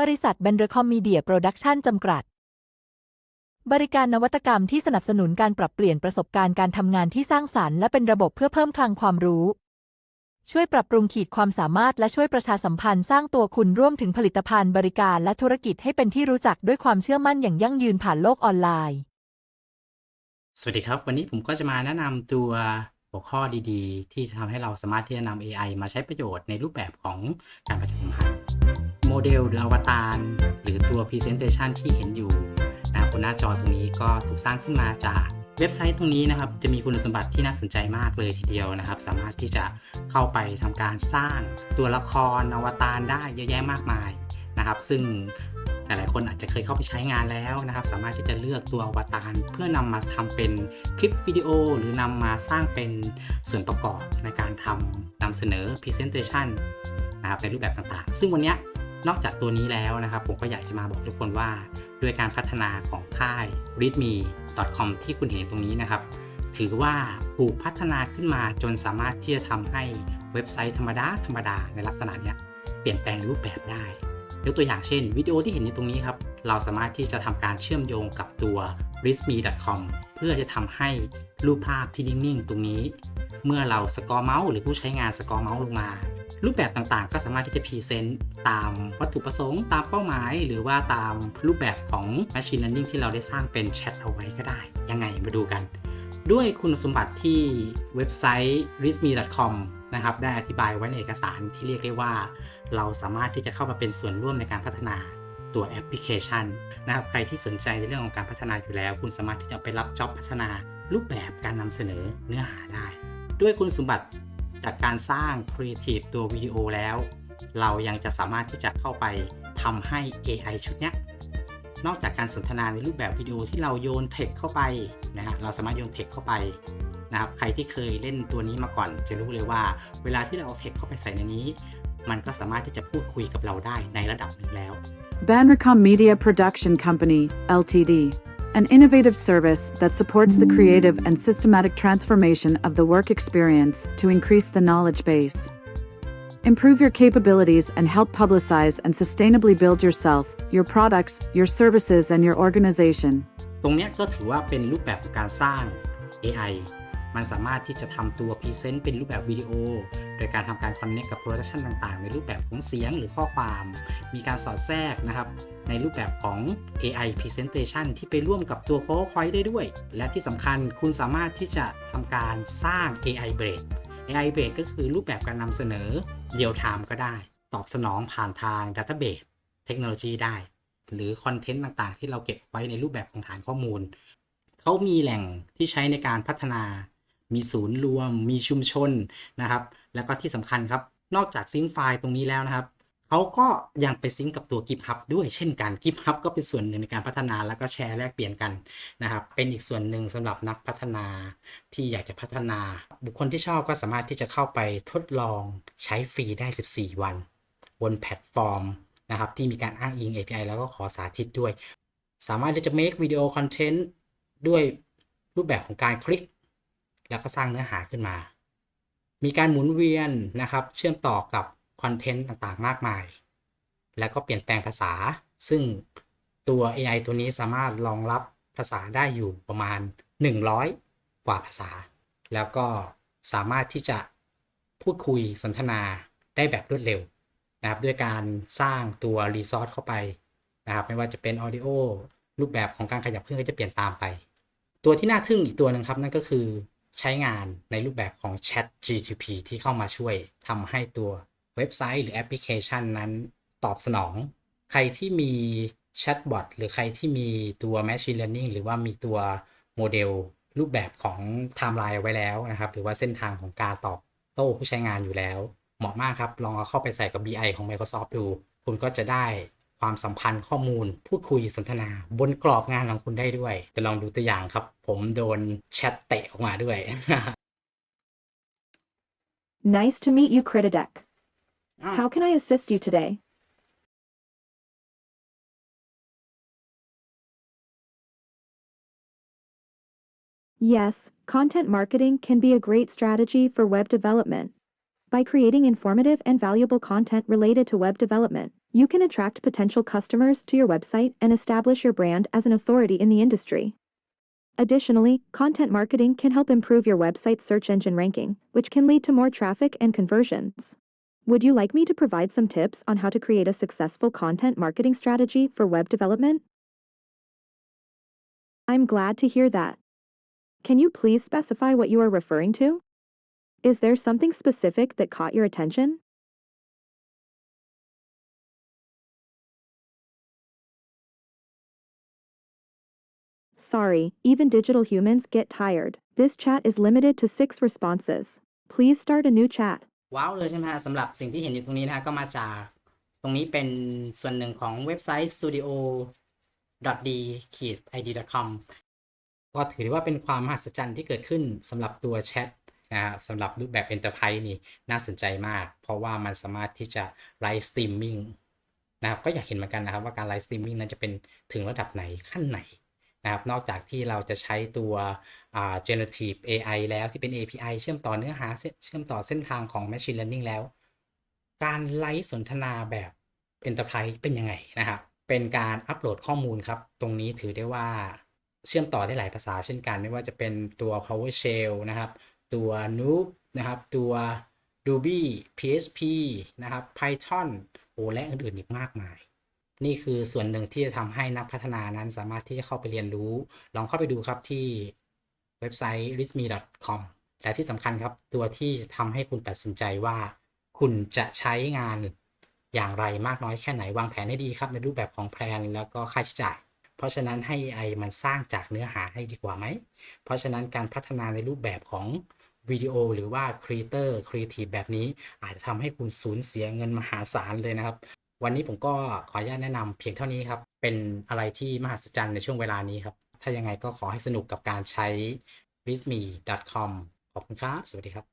บริษัทเบนเดอร์คอมมีเดียโปรดักชันจำกัด บริการนวัตกรรมที่สนับสนุนการปรับเปลี่ยนประสบการณ์การทำงานที่สร้างสรรค์และเป็นระบบเพื่อเพิ่มคลังความรู้ ช่วยปรับปรุงขีดความสามารถและช่วยประชาสัมพันธ์สร้างตัวคุณร่วมถึงผลิตภัณฑ์บริการและธุรกิจให้เป็นที่รู้จักด้วยความเชื่อมั่นอย่างยั่งยืนผ่านโลกออนไลน์ สวัสดีครับ วันนี้ผมก็จะมาแนะนำตัว หัวข้อดีๆ ที่จะทำให้เราสามารถที่จะนำ AI มาใช้ประโยชน์ในรูปแบบของการประชาสัมพันธ์โมเดลหรืออวตารหรือตัว Presentation ที่เห็นอยู่นะครับบนหน้าจอตรงนี้ก็ถูกสร้างขึ้นมาจากเว็บไซต์ตรงนี้นะครับจะมีคุณสมบัติที่น่าสนใจมากเลยทีเดียวนะครับ สามารถที่จะเข้าไปทำการสร้างตัวละครอวตารได้เยอะแยะมากมายนะครับ ซึ่ง หลายๆคนอาจจะเคยเข้าไปใช้งานแล้วนะครับ สามารถที่จะเลือกตัวอวตารเพื่อนำมาทำเป็นคลิปวิดีโอ หรือนำมาสร้างเป็นส่วนประกอบในการทำนำเสนอ Presentation นะครับในรูปแบบต่างๆ ซึ่งวันนี้นอกจากตัวนี้แล้วนะครับ ผมก็อยากจะมาบอกทุกคนว่า ด้วยการพัฒนาของค่าย readme.com ที่คุณเห็นตรงนี้นะครับ ถือว่าถูกพัฒนาขึ้นมาจนสามารถที่จะทำให้เว็บไซต์ธรรมดาธรรมดาในลักษณะนี้เปลี่ยนแปลงรูปแบบได้ ยกตัวอย่างเช่น วิดีโอที่เห็นอยู่ตรงนี้ครับ เราสามารถที่จะทำการเชื่อมโยงกับตัว r i s m e c o m เพื่อจะทำให้รูปภาพที่นิ่งๆตรงนี้ เมื่อเราสกอร์เมาส์หรือผู้ใช้งานสกอร์เมาส์ลงมา รูปแบบต่างๆ ก็สามารถที่จะพรีเซนต์ตามวัตถุประสงค์ ตามเป้าหมาย หรือว่าตามรูปแบบของ Machine Learning ที่เราได้สร้างเป็นแชทเอาไว้ก็ได้ ยังไงมาดูกัน ด้วยคุณสมบัติที่เว็บไซต์ r i s m e c o m นะครับ ได้อธิบายไว้ในเอกสารที่เรียกได้ว่า เราสามารถที่จะเข้ามาเป็นส่วนร่วมในการพัฒนาตัวแอปพลิเคชันนะครับ ใครที่สนใจในเรื่องของการพัฒนาอยู่แล้ว คุณสามารถที่จะไปรับจ็อบพัฒนารูปแบบการนำเสนอเนื้อหาได้ ด้วยคุณสมบัติจากการสร้าง Creative ตัววิดีโอแล้ว เรายังจะสามารถที่จะเข้าไปทำให้ AI ชุดนี้นอกจากการสนทนาในรูปแบบวิดีโอที่เราโยนเทคเข้าไปนะฮะเราสามารถโยนเทคเข้าไป นะครับใครที่เคยเล่นตัวนี้มาก่อน จะรู้เลยว่า เวลาที่เราเอาเทคเข้าไปใส่ในนี้ มันก็สามารถที่จะพูดคุยกับเราได้ในระดับหนึ่งแล้ว Vanricom Media Production Company, Ltd. An innovative service that supports the creative and systematic transformation of the work experience to increase the knowledge base. Improve your capabilities and help publicize and sustainably build yourself, your products, your services, and your organization. ตรงเนี้ยก็ถือว่าเป็นรูปแบบของการสร้าง AI มันสามารถที่จะทำตัวพรีเซนต์เป็นรูปแบบวิดีโอ โดยการทำการคอนเน c t กับโปรดักชันต่างๆ ในรูปแบบของเสียงหรือข้อความ มีการสอดแทรกนะครับ ในรูปแบบของ AI Presentation ที่ไปร่วมกับตัว PowerPoint ได้ด้วย และที่สำคัญคุณสามารถที่จะทำการสร้าง AI Break AI Break ก็คือรูปแบบการนำเสนอเรียลไทม์ก็ได้ ตอบสนองผ่านทาง Database เทคโนโลยีได้ หรือคอนเทนต์ต่างๆ ที่เราเก็บไว้ในรูปแบบของฐานข้อมูล เขามีแหล่งที่ใช้ในการพัฒนา มีศูนย์รวม มีชุมชนนะครับ แล้วก็ที่สำคัญครับ นอกจากซิงค์ไฟล์ตรงนี้แล้วนะครับเขาก็ยังไปซิงก์กับตัว GitHub ด้วยเช่นกัน GitHub ก็เป็นส่วนหนึ่งในการพัฒนาแล้วก็แชร์แลกเปลี่ยนกันนะครับ เป็นอีกส่วนหนึ่งสำหรับนักพัฒนาที่อยากจะพัฒนา บุคคลที่ชอบก็สามารถที่จะเข้าไปทดลองใช้ฟรีได้ 14 วัน บนแพลตฟอร์มนะครับที่มีการอ้างอิง API แล้วก็ขอสาธิตด้วย สามารถที่จะ make video content ด้วยรูปแบบของการคลิก แล้วก็สร้างเนื้อหาขึ้นมา มีการหมุนเวียนนะครับเชื่อมต่อกับคอนเทนต์ต่างๆ มากมาย แล้วก็เปลี่ยนแปลงภาษา ซึ่งตัว AI ตัวนี้สามารถรองรับภาษาได้อยู่ประมาณ 100 กว่าภาษา แล้วก็สามารถที่จะพูดคุยสนทนาได้แบบรวดเร็วนะครับด้วยการสร้างตัวรีซอสเข้าไปนะครับไม่ว่าจะเป็น Audio รูปแบบของการขยับเคลื่อนก็จะเปลี่ยนตามไป ตัวที่น่าทึ่งอีกตัวหนึ่งครับ นั่นก็คือ ใช้งานในรูปแบบของ Chat GTP ที่เข้ามาช่วยทำให้ตัวเว็บไซต์หรือแอปพลิเคชันนั้นตอบสนอง ใครที่มีแชทบอทหรือใครที่มีตัว Machine Learning หรือว่ามีตัวโมเดลรูปแบบของ Timeline ไว้แล้วนะครับ หรือว่าเส้นทางของการตอบโต้ผู้ใช้งานอยู่แล้ว เหมาะมากครับ ลองเอาเข้าไปใส่กับ BI ของ Microsoft ดู คุณก็จะได้ ความสัมพันธ์ข้อมูล พูดคุยสนทนา บนกรอบงานของคุณได้ด้วยจะลองดูตัวอย่างครับ ผมโดนแชทเตะออกมาด้วย Nice to meet you, Critidec. Ah. How can I assist you today? Yes, content marketing can be a great strategy for web development. By creating informative and valuable content related to web development, You can attract potential customers to your website and establish your brand as an authority in the industry. Additionally, content marketing can help improve your website's search engine ranking, which can lead to more traffic and conversions. Would you like me to provide some tips on how to create a successful content marketing strategy for web development? I'm glad to hear that. Can you please specify what you are referring to? Is there something specific that caught your attention? Sorry, even digital humans get tired. This chat is limited to six responses. Please start a new chat. ว้าวเลยใช่ไหมฮะสำหรับสิ่งที่เห็นอยู่ตรงนี้นะฮะก็มาจาก ตรงนี้เป็นส่วนหนึ่งของเว็บไซต์ studio d id com ก็ถือว่าเป็นความมหัศจรรย์ที่เกิดขึ้นสำหรับตัวแชทนะฮะสำหรับรูปแบบ Enterprise นี่น่าสนใจมาก เพราะว่ามันสามารถที่จะไลฟ์สตรีมมิ่งนะครับก็อยากเห็นเหมือนกันนะครับว่าการไลฟ์สตรีมมิ่งนั้นจะเป็นถึงระดับไหนขั้นไหน นะครับนอกจากที่เราจะใช้ตัว generative AI แล้วที่เป็น API เชื่อมต่อเนื้อหาเชื่อมต่อเส้นทางของ machine learning แล้ว การไลฟ์สนทนาแบบ Enterprise เป็นยังไงนะครับเป็นการอัปโหลดข้อมูลครับ ตรงนี้ถือได้ว่าเชื่อมต่อได้หลายภาษาเช่นกัน ไม่ว่าจะเป็นตัว PowerShell นะครับ ตัว Nuke นะครับ ตัว Ruby PHP นะครับ Python โอและอื่นๆอีกมากมาย นี่คือส่วนหนึ่งที่จะทำให้นักพัฒนานั้นสามารถที่จะเข้าไปเรียนรู้ ลองเข้าไปดูครับที่เว็บไซต์ r i s m e c o m และที่สำคัญครับตัวที่จะทำให้คุณตัดสินใจว่า คุณจะใช้งานอย่างไรมากน้อยแค่ไหนวางแผนให้ดีครับในรูปแบบของแพลนแล้วก็ค่าใช้จ่าย เพราะฉะนั้นให้ AI มันสร้างจากเนื้อหาให้ดีกว่าไหม เพราะฉะนั้นการพัฒนาในรูปแบบของวิดีโอหรือว่า Creator Creative แบบนี้อาจจะทำให้คุณสูญเสียเงินมหาศาลเลยนะครับ วันนี้ผมก็ขออนุญาตแนะนำเพียงเท่านี้ครับ เป็นอะไรที่มหัศจรรย์ในช่วงเวลานี้ครับ ถ้ายังไงก็ขอให้สนุกกับการใช้ r i s m e c o m ขอบคุณครับ สวัสดีครับ